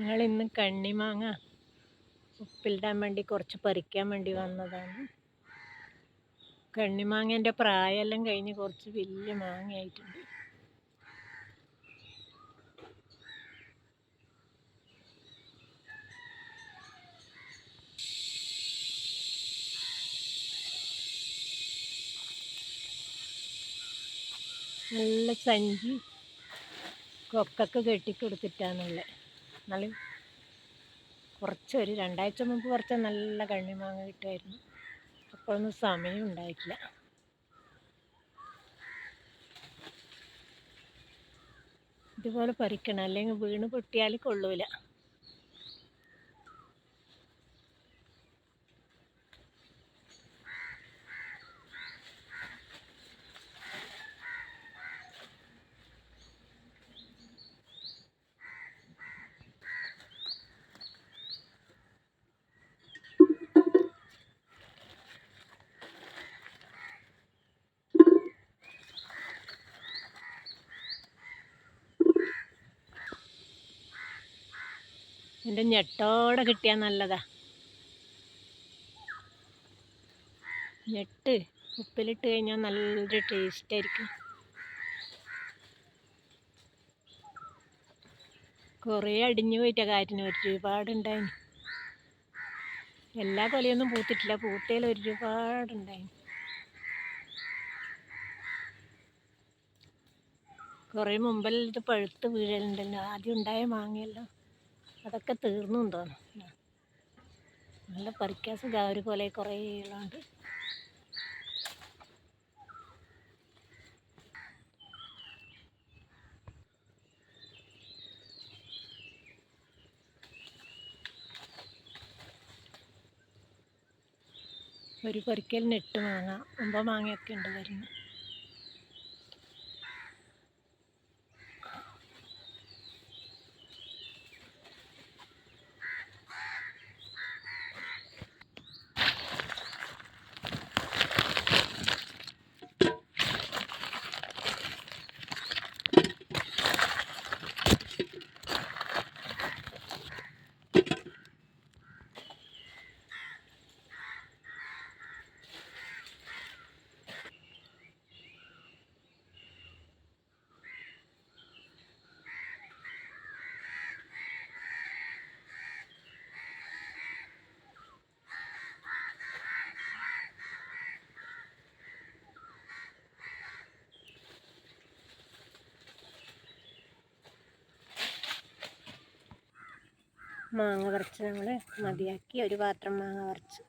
ഞങ്ങൾ ഇന്ന് കണ്ണിമാങ്ങ ഉപ്പിലിടാൻ വേണ്ടി കുറച്ച് പറിക്കാൻ വേണ്ടി വന്നതാണ്. കണ്ണിമാങ്ങേന്റെ പ്രായമെല്ലാം കഴിഞ്ഞ് കുറച്ച് വലിയ മാങ്ങയായിട്ടുണ്ട്. നല്ല സഞ്ചി കൊക്കൊക്കെ കെട്ടിക്കൊടുത്തിട്ടാണുള്ളത് എന്നാലും കുറച്ച് ഒരു രണ്ടാഴ്ച മുമ്പ് കുറച്ച് നല്ല കണ്ണിമാങ്ങ കിട്ടുമായിരുന്നു. അപ്പോഴൊന്നും സമയം ഉണ്ടായിട്ടില്ല. ഇതുപോലെ പറിക്കണം. അല്ലെങ്കിൽ വീണ് പൊട്ടിയാൽ കൊള്ളൂല. എന്റെ ഞെട്ടോടെ കിട്ടിയാൽ നല്ലതാ. ഞെട്ട് ഉപ്പിലിട്ട് കഴിഞ്ഞാൽ നല്ലൊരു ടേസ്റ്റ് ആയിരിക്കും. കുറേ അടിഞ്ഞു പോയിട്ട കാറ്റിന് ഒരുപാടുണ്ടായിന്. എല്ലാ കൊലയൊന്നും പൂത്തിട്ടില്ല പൂത്തയിൽ ഒരുപാടുണ്ടായിന്. കുറേ ഇത് പഴുത്ത് വീഴലുണ്ടല്ലോ ആദ്യം ഉണ്ടായ മാങ്ങയല്ലോ. അതൊക്കെ തീർന്നു തോന്നുന്നു. നല്ല പറിക്കാൻ സുഖം ഒരു പോലെ കുറേ ഉള്ളതുകൊണ്ട്. ഒരു പൊരിക്കലിന് എട്ട് മാങ്ങ ഒമ്പത് മാങ്ങയൊക്കെ ഉണ്ട് വരുന്നു മാങ്ങ പറിച്ച് നമ്മൾ മതിയാക്കി ഒരു പാത്രം മാങ്ങ പറിച്ച്